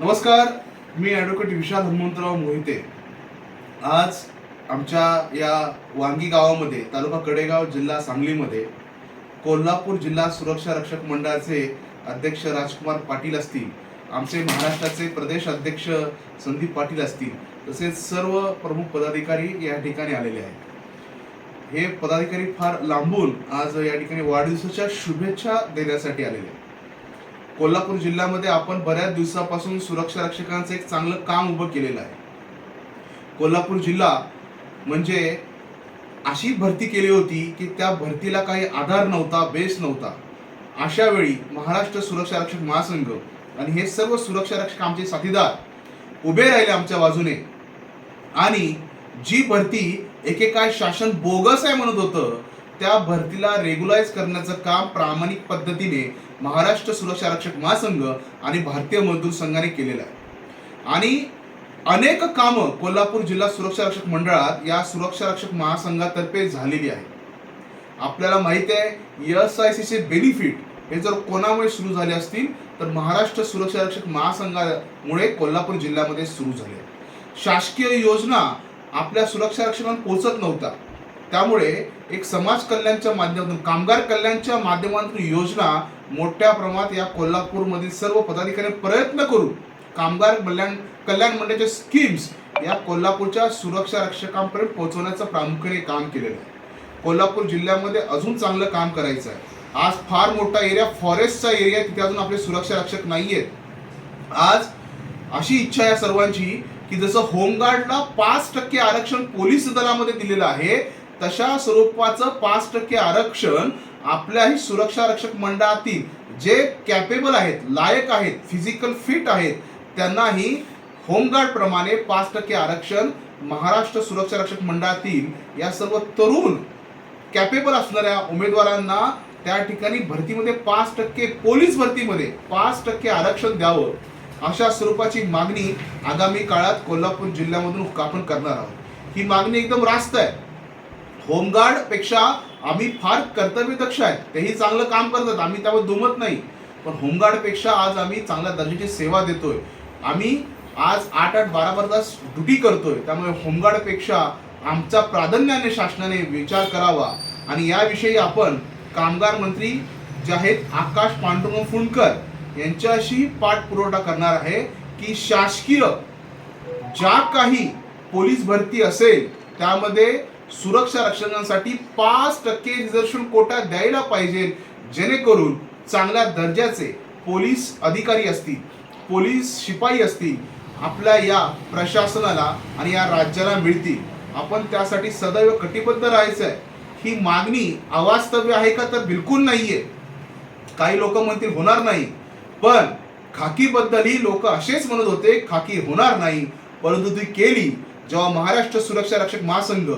नमस्कार मी ॲडव्होकेट विशाल हनुमंतराव मोहिते. आज आमच्या या वांगी गावामध्ये तालुका कडेगाव जिल्हा सांगलीमध्ये कोल्हापूर जिल्हा सुरक्षा रक्षक मंडळाचे अध्यक्ष राजकुमार पाटील असतील आमचे महाराष्ट्राचे प्रदेश अध्यक्ष संदीप पाटील असतील तसेच सर्व प्रमुख पदाधिकारी या ठिकाणी आलेले आहेत. हे पदाधिकारी फार लांबून आज या ठिकाणी वाढदिवसाच्या शुभेच्छा देण्यासाठी आलेले आहेत. कोल्हापूर जिल्ह्यामध्ये आपण बऱ्याच दिवसापासून सुरक्षा रक्षकांचं एक चांगलं काम उभं केलेलं आहे. कोल्हापूर जिल्हा म्हणजे अशी भरती केली होती की त्या भरतीला काही आधार नव्हता बेस नव्हता. अशा वेळी महाराष्ट्र सुरक्षा रक्षक महासंघ आणि हे सर्व सुरक्षा रक्षक आमचे साथीदार उभे राहिले आमच्या बाजूने. आणि जी भरती एकेकाळ शासन बोगस आहे म्हणत होतं त्या भरतीला रेग्युलाइज करण्याचं काम प्रामाणिक पद्धतीने महाराष्ट्र सुरक्षा रक्षक महासंघ आणि भारतीय मजदूर संघाने केलेलं आहे. आणि अनेक कामं कोल्हापूर जिल्हा सुरक्षा रक्षक मंडळात या सुरक्षा रक्षक महासंघातर्फे झालेली आहे आपल्याला माहिती आहे एस आय सीचे बेनिफिट हे जर कोणामुळे सुरू झाले असतील तर महाराष्ट्र सुरक्षा रक्षक महासंघामुळे कोल्हापूर जिल्ह्यामध्ये सुरू झाले. शासकीय योजना आपल्या सुरक्षा रक्षकांना पोहोचत नव्हता. त्यामुळे एक समाज कल्याणच्या माध्यमातून कामगार कल्याणच्या माध्यमातून योजना मोठ्या प्रमाणात या कोल्हापूरमधील सर्व पदाधिकारी प्रयत्न करून कामगार कल्याण कल्याण मंडळाच्या स्कीम्स या कोल्हापूरच्या सुरक्षा रक्षकांपर्यंत पोहोचवण्याचं प्रामुख्याने काम केलेलं आहे. कोल्हापूर जिल्ह्यामध्ये अजून चांगलं काम करायचं आहे. आज फार मोठा एरिया फॉरेस्टचा एरिया आहे, तिथे अजून आपले सुरक्षा रक्षक आहेत आज अशी इच्छा आहे सर्वांची की जसं होमगार्डला पाच टक्के आरक्षण पोलीस दलामध्ये दिलेलं आहे तशा स्वरूपाचं पाच टक्के आरक्षण आपल्याही सुरक्षा रक्षक मंडळातील जे कॅपेबल आहेत लायक आहेत फिजिकल फिट आहेत त्यांनाही होमगार्ड प्रमाणे पाच टक्के आरक्षण महाराष्ट्र सुरक्षा रक्षक मंडळातील या सर्व तरुण कॅपेबल असणाऱ्या उमेदवारांना त्या ठिकाणी भरतीमध्ये पाच टक्के पोलीस भरतीमध्ये पाच टक्के आरक्षण द्यावं अशा स्वरूपाची मागणी आगामी काळात कोल्हापूर जिल्ह्यामधून आपण करणार आहोत. ही मागणी एकदम रास्त आहे. होमगार्डपेक्षा आम्ही फार कर्तव्यदक्ष आहेत. तेही चांगलं काम करतात. आम्ही त्यावर दुमत नाही. पण होमगार्डपेक्षा आज आम्ही चांगल्या दर्जाची सेवा देतोय. आम्ही आज आठ आठ बारा बारा तास ड्युटी करतोय. त्यामुळे होमगार्डपेक्षा आमचा प्राधान्याने शासनाने विचार करावा. आणि याविषयी आपण कामगार मंत्री जे आहेत आकाश पांडुरंग फुंडकर यांच्याशी पाठपुरवठा करणार आहे की शासकीय ज्या काही पोलीस भरती असेल त्यामध्ये सुरक्षा रक्षकांसाठी पाच टक्के रिझर्वेशन कोटा द्यायला पाहिजे जेणेकरून चांगल्या दर्जाचे पोलीस अधिकारी असतील पोलीस शिपाई असतील आपल्या या प्रशासनाला आणि या राज्याला मिळतील. आपण त्यासाठी सदैव कटिबद्ध राहायचं आहे ही मागणी अवास्तव्य आहे का तर बिलकुल नाहीये. काही लोक म्हणतील होणार नाही. पण खाकीबद्दल ही लोक असेच म्हणत होते खाकी होणार नाही. परंतु ती केली जेव्हा महाराष्ट्र सुरक्षा रक्षक महासंघ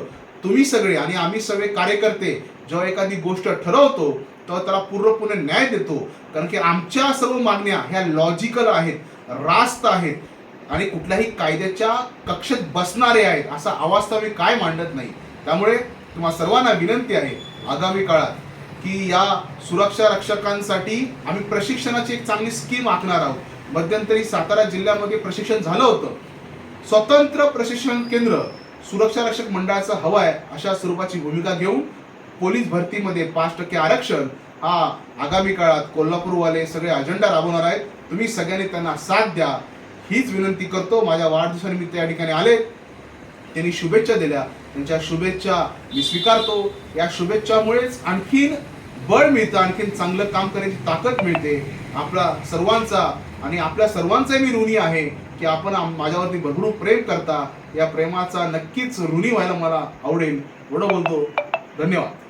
तुम्ही सगळे आणि आम्ही सगळे कार्यकर्ते जेव्हा एखादी गोष्ट ठरवतो तेव्हा त्याला पूर्णपणे न्याय देतो. कारण की आमच्या सर्व मागण्या ह्या लॉजिकल आहेत रास्त आहेत आणि कुठल्याही कायद्याच्या कक्षेत बसणारे आहेत असा आवाज तर मी काय मांडत नाही. त्यामुळे तुम्हा सर्वांना विनंती आहे आगामी काळात की या सुरक्षा रक्षकांसाठी आम्ही प्रशिक्षणाची एक चांगली स्कीम आखणार आहोत. मध्यंतरी सातारा जिल्ह्यामध्ये प्रशिक्षण झालं होतं. स्वतंत्र प्रशिक्षण केंद्र सुरक्षा रक्षक मंडळाचं हवं आहे अशा स्वरूपाची भूमिका घेऊन पोलीस भरतीमध्ये पाच टक्के आरक्षण हा आगामी काळात कोल्हापूरवाले सगळे अजेंडा राबवणार आहेत. तुम्ही सगळ्यांनी त्यांना साथ द्या. हीच विनंती करतो. माझ्या वाढदिवसानिमित्त या ठिकाणी आले. त्यांनी शुभेच्छा दिल्या. त्यांच्या शुभेच्छा मी स्वीकारतो. या शुभेच्छामुळेच आणखीन बळ मिळतं आणखीन चांगलं काम करण्याची ताकद मिळते. आपला सर्वांचा आणि आपल्या सर्वांचाही मी ऋणी आहे की आपण माझ्यावरती भरपूर प्रेम करता. या प्रेमाचा नक्कीच ऋणी व्हायला मला आवडेल. एवढं बोलतो. धन्यवाद.